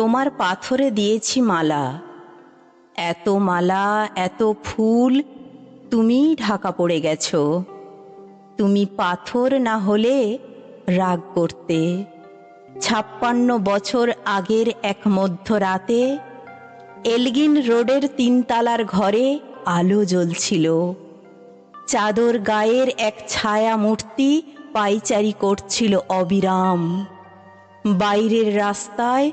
তোমার পাথরে দিয়েছি মালা। এত মালা, এত ফুল, তুমিই ঢাকা পড়ে গেছো। তুমি পাথর না হলে রাগ করতে। ছাপ্পান্ন বছর আগের এক মধ্যরাতে এলগিন রোডের তিনতলার ঘরে আলো জ্বলছিল। চাদর গায়ের এক ছায়া মূর্তি পাইচারি করছিল অবিরাম। বাইরের রাস্তায়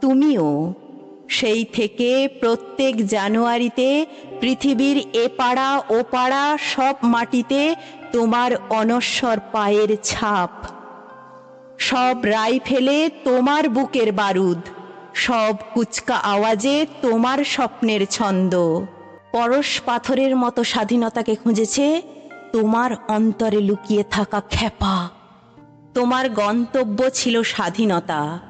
তুমিও সেই থেকে প্রত্যেক জানুয়ারিতে পৃথিবীর এপাড়া ওপাড়া সব মাটিতে তোমার অনশ্বর পায়ের ছাপ। সব রাইফেলে তোমার বুকের বারুদ, সব কুচকা আওয়াজে তোমার স্বপ্নের ছন্দ। পরশ পাথরের মতো স্বাধীনতাকে খুঁজেছে তোমার অন্তরে লুকিয়ে থাকা খেপা তোমার গন্তব্য ছিল স্বাধীনতা।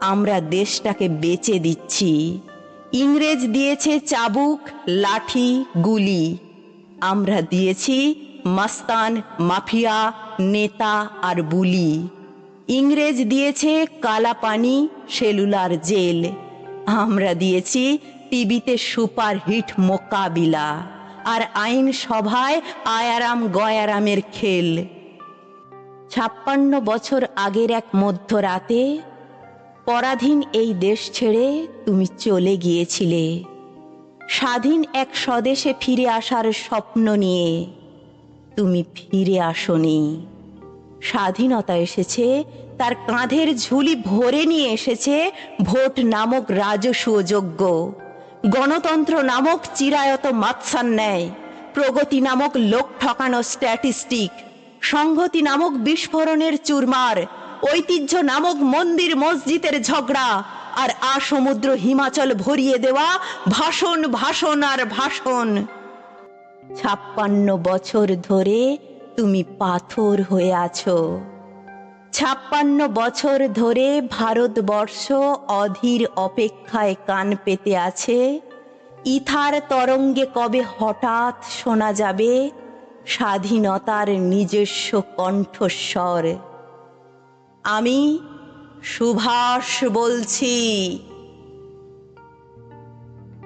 আমরা দেশটাকে বেচে দিচ্ছি। ইংরেজ দিয়েছে চাবুক, লাঠি, গুলি। আমরা দিয়েছি মাস্তান, মাফিয়া, নেতা আর বুলি। ইংরেজ দিয়েছে কালা পানি, সেলুলার জেল। আমরা দিয়েছি টিভিতে সুপার হিট মোকাবিলা আর আইন সভায় আয়ারাম গয়ারামের খেল। ছাপ্পান্ন বছর আগের এক মধ্যরাতে পরাধীন এই দেশ ছেড়ে তুমি চলে গিয়েছিলে। স্বাধীন এক স্বদেশে ফিরে আসার স্বপ্ন নিয়ে তুমি ফিরে আসনি। স্বাধীনতা এসেছে, তার কাঁধের ঝুলি ভরে নিয়ে এসেছে ভোট নামক রাজস্ব যোগ্য গণতন্ত্র নামক চিরায়ত মাৎসান ন্যায় প্রগতি নামক লোক ঠকানো স্ট্যাটিস্টিক সংহতি নামক বিস্ফোরণের চুরমার ঐতিহ্য নামক মন্দির মসজিদের ঝগড়া। আর আ সমুদ্র হিমাচল ভরিয়ে দেওয়া ভাষণ ভাষণ আর ভাষণ। ছাপ্পান্ন বছর ধরে তুমি পাথর হয়ে আছো। ছাপ্পান্ন বছর ধরে ভারতবর্ষ অধীর অপেক্ষায় কান পেতে আছে। ইথার তরঙ্গে কবে হঠাৎ শোনা যাবে? স্বাধীনতার নিজস্ব কণ্ঠস্বর। আমি সুভাষ বলছি।